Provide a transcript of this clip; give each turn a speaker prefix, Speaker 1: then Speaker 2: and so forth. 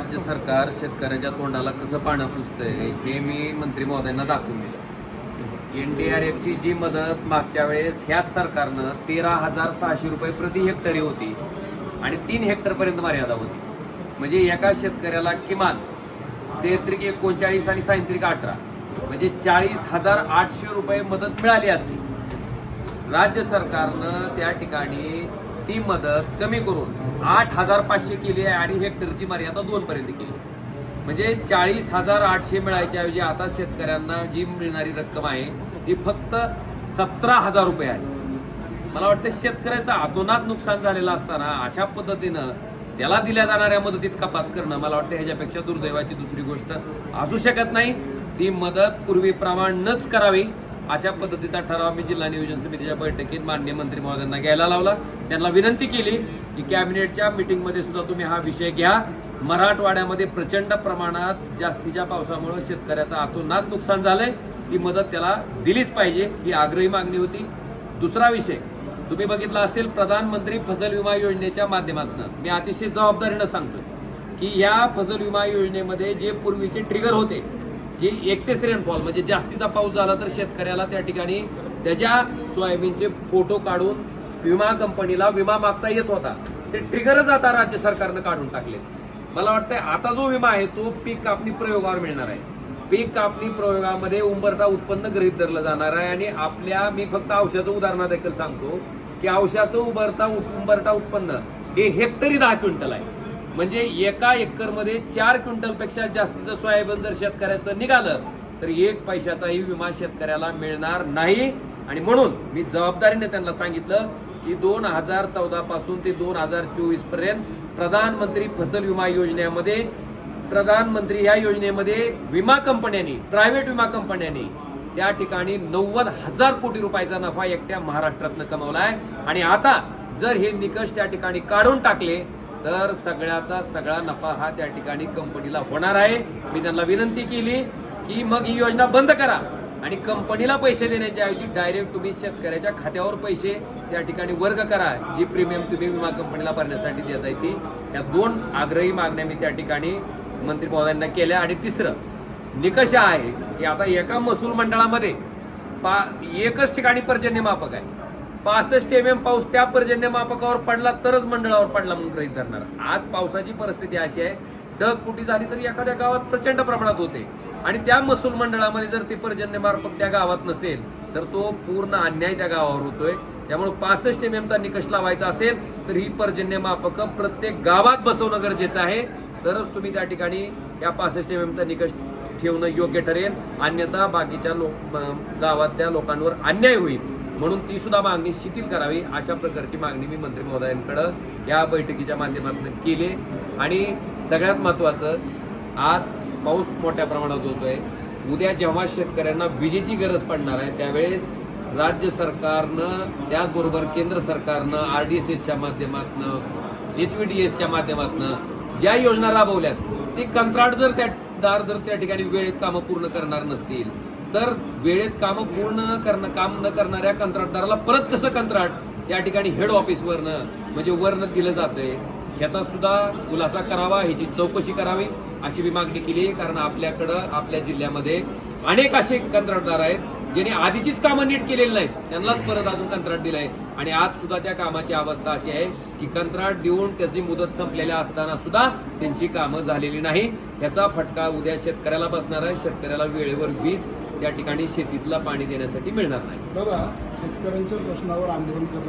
Speaker 1: राज्य सरकार शेतकऱ्याच्या तोंडाला कसं पानं पुसतंय हे मी मंत्री महोदयांना दाखवून दिलं. एन डी आर एफची जी मदत मागच्या वेळेस ह्याच सरकारनं तेरा हजार सहाशे रुपये प्रति हेक्टरी होती आणि तीन हेक्टरपर्यंत मर्यादा होती. म्हणजे एका शेतकऱ्याला किमान तेहत्रिक एकोणचाळीस आणि सायंत्रिक अठरा म्हणजे चाळीस हजार आठशे रुपये मदत मिळाली असती. राज्य सरकारनं त्या ठिकाणी ती मदत कमी करून आठ हजार पाचशे केली आहे आणि हेक्टरची मर्यादा दोन पर्यंत केली. म्हणजे चाळीस हजार आठशे मिळायच्या ऐवजी आता शेतकऱ्यांना जी मिळणारी रक्कम आहे ती फक्त सतरा हजार रुपये आहे. मला वाटतं शेतकऱ्याचं अतोनात नुकसान झालेलं असताना अशा पद्धतीनं त्याला दिल्या जाणाऱ्या मदतीत कपात करणं मला वाटतं ह्याच्यापेक्षा दुर्दैवाची दुसरी गोष्ट असू शकत नाही. ती मदत पूर्वीप्रमाणेच करावी. अशा पद्धतीचा ठराव मी जिल्हा नियोजन समितीच्या बैठकीत मान्य मंत्री महोदयांना घ्यायला लावला. त्यांना विनंती केली की कॅबिनेटच्या मिटिंगमध्ये सुद्धा तुम्ही हा विषय घ्या. मराठवाड्यामध्ये प्रचंड प्रमाणात जास्तीच्या पावसामुळे शेतकऱ्याचं अतोनात नुकसान झालंय. ती मदत त्याला दिलीच पाहिजे ही आग्रही मागणी होती. दुसरा विषय तुम्ही बघितला असेल प्रधानमंत्री फसल विमा योजनेच्या माध्यमातून. मी अतिशय जबाबदारीनं सांगतो की या फसल विमा योजनेमध्ये जे पूर्वीचे ट्रिगर होते ही एक्सेस रेनफॉल म्हणजे जास्तीचा पाऊस झाला तर शेतकऱ्याला त्या ठिकाणी त्याच्या सोयाबीनचे फोटो काढून विमा कंपनीला विमा मागता येत होता. ते ट्रिगरच आता राज्य सरकारनं काढून टाकले मला वाटतंय आता जो विमा आहे तो पीक कापणी प्रयोगावर मिळणार आहे. पीक कापणी प्रयोगामध्ये उंबरटा उत्पन्न गृहित धरलं जाणार आहे आणि आपल्या मी फक्त औषधाचं उदाहरण देखील सांगतो की औषधाचं उंबरटा उंबरता उत्पन्न हे हेक्टरी दहा क्विंटल आहे. म्हणजे एका एकरमध्ये चार क्विंटलपेक्षा जास्तीचं सोयाबीन जर शेतकऱ्याचं निघालं तर एक पैशाचाही विमा शेतकऱ्याला मिळणार नाही. आणि म्हणून मी जबाबदारीने त्यांना सांगितलं की दोन हजार चौदा पासून ते दोन हजार चोवीसपर्यंत प्रधानमंत्री फसल विमा योजनेमध्ये प्रधानमंत्री या योजनेमध्ये विमा कंपन्यांनी प्रायव्हेट विमा कंपन्यांनी त्या ठिकाणी नव्वद हजार कोटी रुपयाचा नफा एकट्या महाराष्ट्रातनं कमवलाय. आणि आता जर हे निकष त्या ठिकाणी काढून टाकले तर सगळ्याचा सगळा नफा हा त्या ठिकाणी कंपनीला होणार आहे. मी त्यांना विनंती केली की मग ही योजना बंद करा आणि कंपनीला पैसे देण्याच्या ऐवजी डायरेक्ट तुम्ही शेतकऱ्याच्या खात्यावर पैसे त्या ठिकाणी वर्ग करा जी प्रीमियम तुम्ही विमा कंपनीला भरण्यासाठी देत आहे ती. या दोन आग्रही मागण्या मी त्या ठिकाणी मंत्री महोदयांना केल्या. आणि तिसरं निकष आहे की आता एका महसूल मंडळामध्ये पा एकच ठिकाणी पर्जन्यमापक आहे. पासष्ट एम एम पाऊस त्या पर्जन्यमापकावर पडला तरच मंडळावर पडला म्हणून गृहीत धरणार. आज पावसाची परिस्थिती अशी आहे ढग कुठे झाली तरी एखाद्या गावात प्रचंड प्रमाणात होते. आणि त्या महसूल मंडळामध्ये जर ते पर्जन्यमापक त्या गावात नसेल तर तो पूर्ण अन्याय त्या गावावर होतोय. त्यामुळे पासष्ट एम एमचा निकष लावायचा असेल तर ही पर्जन्यमापक प्रत्येक गावात बसवणं गरजेचं आहे. तरच तुम्ही त्या ठिकाणी या पासष्ट एम एमचा निकष ठेवणं योग्य ठरेल. अन्यथा बाकीच्या लोक गावातल्या लोकांवर अन्याय होईल. म्हणून ती सुद्धा मागणी शिथिल करावी अशा प्रकारची मागणी मी मंत्री महोदयांकडं या बैठकीच्या माध्यमातून केली. आणि सगळ्यात महत्त्वाचं आज पाऊस मोठ्या प्रमाणात होतो आहे उद्या जेव्हा शेतकऱ्यांना विजेची गरज पडणार आहे त्यावेळेस राज्य सरकारनं त्याचबरोबर केंद्र सरकारनं आर डी एस एसच्या माध्यमातनं एच व्ही डी एसच्या माध्यमातनं ज्या योजना राबवल्यात ते कंत्राट जर त्या दार जर त्या ठिकाणी वेळेत कामं पूर्ण करणार नसतील तर वेळेत कामं पूर्ण न करणं काम न करणाऱ्या कंत्राटदाराला परत कसं कंत्राट? या ठिकाणी हेड ऑफिसवरनं म्हणजे वरनं दिलं जातंय. ह्याचा सुद्धा खुलासा करावा ह्याची चौकशी करावी अशी मी मागणी केली आहे. कारण आपल्याकडं आपल्या जिल्ह्यामध्ये अनेक असे कंत्राटदार आहेत ज्यांनी आधीचीच कामं नीट केलेली नाहीत. त्यांनाच परत अजून कंत्राट दिलंय. आणि आज सुद्धा त्या कामाची अवस्था अशी आहे की कंत्राट देऊन त्याची मुदत संपलेल्या असताना सुद्धा त्यांची कामं झालेली नाही. ह्याचा फटका उद्या शेतकऱ्याला बसणार आहे. शेतकऱ्याला वेळेवर वीज त्या ठिकाणी शेतीतला पाणी देण्यासाठी मिळणार नाही.
Speaker 2: दादा शेतकऱ्यांच्या प्रश्नावर आंदोलन करण्यात